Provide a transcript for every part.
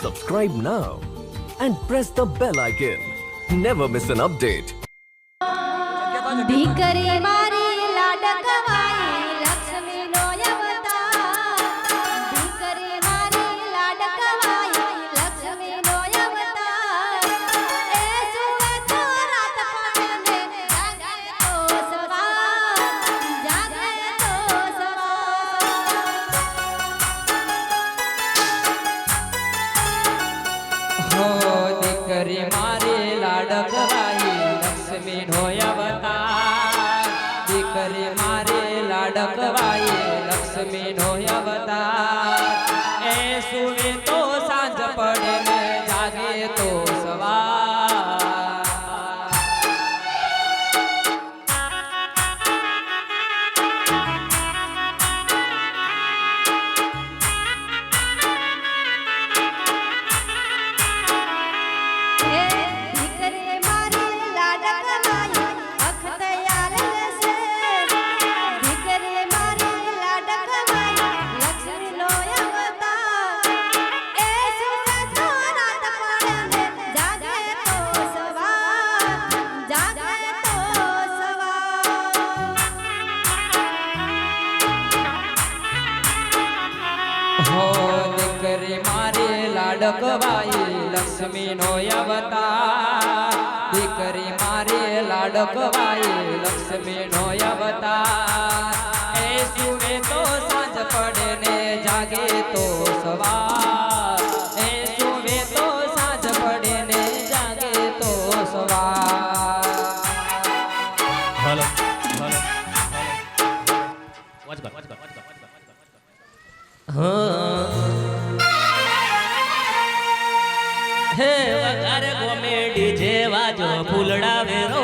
Subscribe now and press the bell icon. Never miss an update. દીકરી મારી લાડકવા तो નો અવતાર. દીકરી મારી લાડકવાઈ ફૂલડાવે રો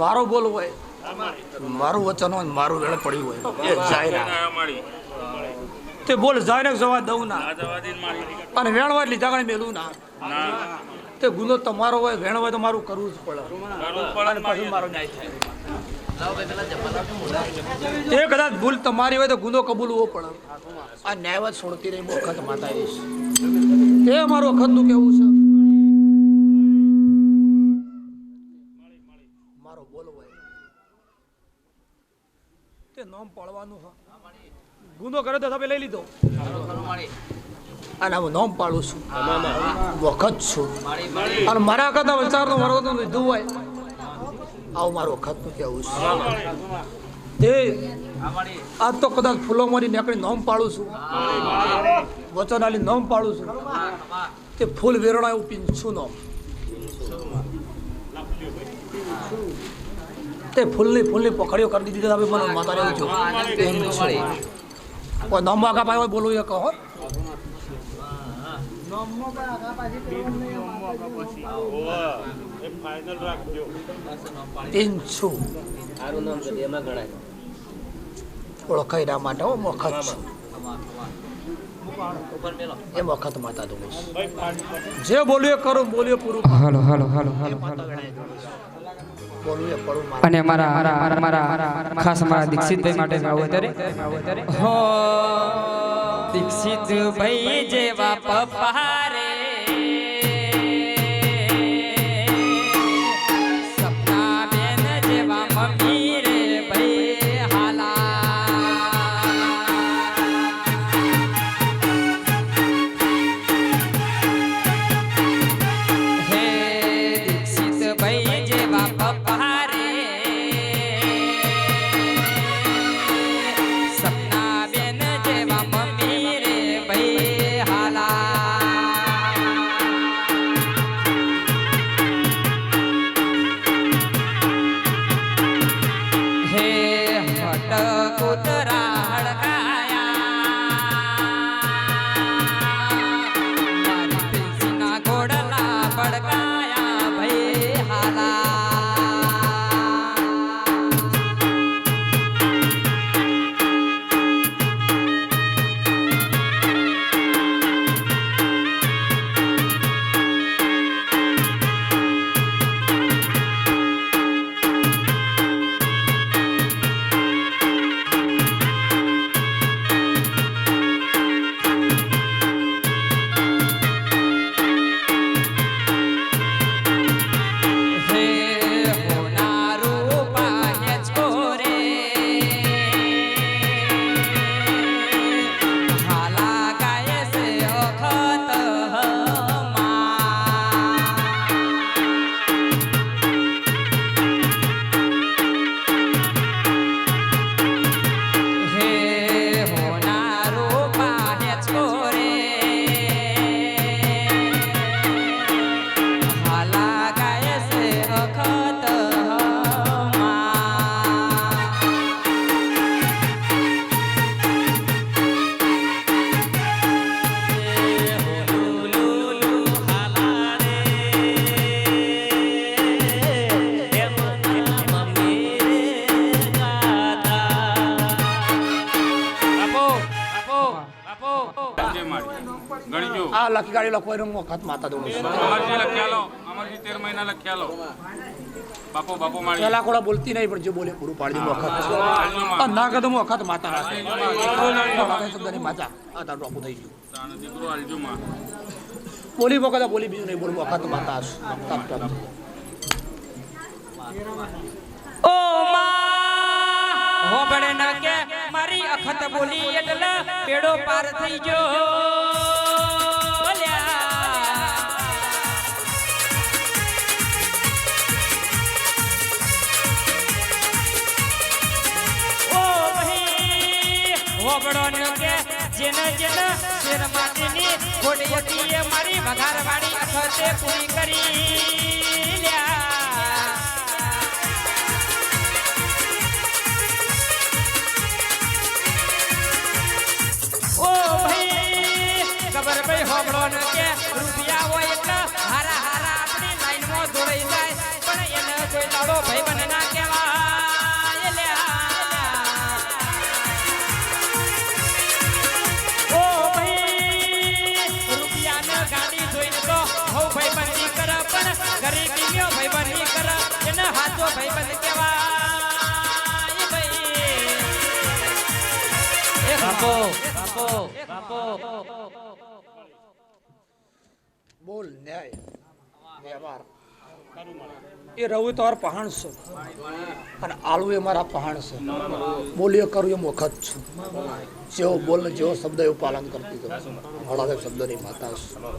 મારો બોલ હોય. મારું વચન હોય મારું વેળ પડ્યું હોય. એ જાય તે બોલ જાય ને જવા દઉં ના. અને વેણવા એટલે જાગણે મેલું ના. તે ગુનો તમારો હોય વેણ હોય તો મારું કરવું જ પડે. પછી મારો ન્યાય થાય. એ કદાચ ભૂલ તમારી હોય તો ગુનો કબૂલવો પડે. આ ન્યાયવાદ છોડતી રહી વખત માતા એ મારું વખતનું કેવું છે મારો બોલ હોય તે નામ પાડવાનું હા. ગુનો કરે તો તમે લઈ લીધો. અને હું નામ પાડું છું. વખત છું. અને મારા કરતા વિચારનો મારો તો લીધું હોય. આવું મારું વખતનું કેવું છે. તે આજ તો કદાચ ફૂલો મારી નીકળી નામ પાડું છું. વચન આલી નામ પાડું છું. તે ફૂલ વેરણા એવું પીંછું નામ? તે ફૂલની ફૂલની પકડીઓ કરી દીધી તમે મને માતા રહ્યું છો એમ છો. કોઈ નામ આગા પાય હોય બોલું એ કહો ઓળખાઈ ના માટે વખત છું એ વખત માતા દઉં જે બોલ્યો એ કરું બોલ્યો પૂરું હાલો હાલો હાલો હાલો હાલો બોલવું અને મારા મારા ખાસ મારા દીક્ષિતભાઈ માટે આવું અત્યારે. હો દીક્ષિત ભાઈ જેવા પપ્પા રે લખી ગાડી લખો એનું વખત માતા દોડું છું અમરજી લખ્યા લો અમરજી તેર મહિના લખ્યા લો. બાપો બાપો માળી પેલા કોડા બોલતી નહીં પણ જો બોલે પૂરું પાડી દઉં વખત. આ ના કદમ વખત માતા રાખે શબ્દની માતા આ તારું ટોપું થઈ ગયું. બોલી વખત બોલી બીજું નહીં બોલું વખત માતા ઓ માં હોબળે ન કે મારી અખત બોલી એટલે પેડો પાર થઈ ગયો. હોબળો ન કે જેન જેન શેર માટીની ખોડી હતી એ મારી વઘારવાળી અખતે પૂરી કરી. લ્યા. બોલ, ન્યાય. વ્યવહાર એ રવું તમારા પહાણ છે. અને આલુ એ મારા પહાણ છે. બોલ્યો કરું એમ વખત છું. જેવો બોલ, જેવો શબ્દ એવું પાલન કરતી જાઉં. હળાવે શબ્દની માતા છું.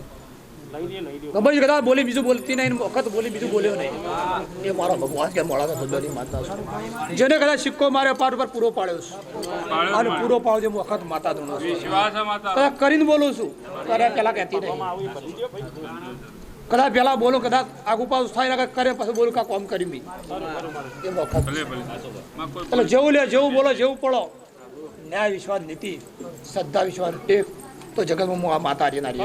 ગમે છે કદાચ બોલી બીજું બોલતી નહીં વખત બોલી બીજું બોલ્યો નહીં. એ મારો ભગવાન કે મળાવે શબ્દની માતા છે? જેને કદાચ સિક્કો મારે પાઠ ઉપર પૂરો પાડ્યો છું. અને પૂરો પાડ્યો છે વખત માતા ધૂણો છું. કરીને બોલું છું કરે પેલા કહેતી નહીં. કદાચ પેલા બોલો કદાચ આગુ પાછું થાય ને કરે પછી બોલું કા કોમ કરી મી. એ વખત એટલે જેવું લે જેવું બોલો જેવું પડો. ન્યાય વિશ્વાસ નીતિ શ્રદ્ધા વિશ્વાસ ટેક. તો જગતમાં હું આ માતા નારી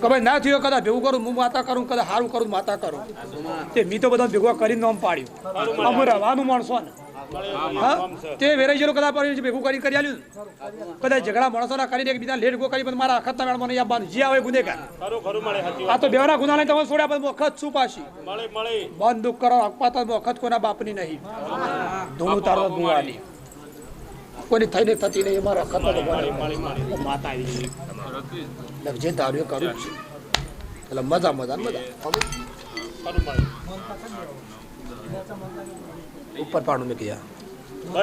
કે ભાઈ ના થયો કદાચ ભેગું કરું હું માતા કરું કદાચ સારું કરું માતા કરું. તે મી તો બધા ભેગું કરીને નામ પાડ્યું. અમું રહેવાનું માણસો ને. હા? તે વેરાઈ જેલો કદાચ છે ભેગું કરી કરી આલ્યું કદાચ ઝઘડા માણસોના કરીને એકબીજા લેટ ગો કરી પણ મારા અખતના મેળ મને યાદ જે આવે ગુનેગાર. આ તો બેવના ગુના લઈને તમે છોડ્યા પણ વખત શું પાછી? બંધ દુઃખ કરો અકપાત વખત કોના બાપની નહીં. ધૂળ તારો ધુવાની કોની થઈને થતી નહીં મારા અખત માતા આવી જે ધાર્યું કરું છું. એટલે મજા મજા મજા. ઉપર પાડું મેં ગયા નું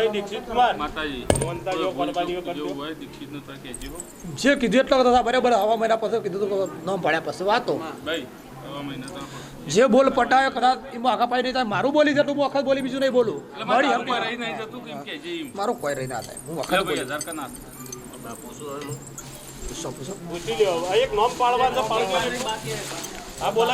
હો. જે કીધું એટલા બધા બરાબર હવા મહિના પછી કીધું તો નામ પાડ્યા પછી વાતો. ભાઈ હવા મહિના તો આપો. જે બોલ પટાયો કદાચ એમાં આખા પાડી નહીં થાય. મારું બોલી જતું હું વખત બોલી બીજું નહીં બોલું. મારી મારું કોઈ રહી ના થાય. હું વખત બોલી. પૂછો, પૂછો. એક નોમ પાડવા છે પાડવા. આ બોલાય.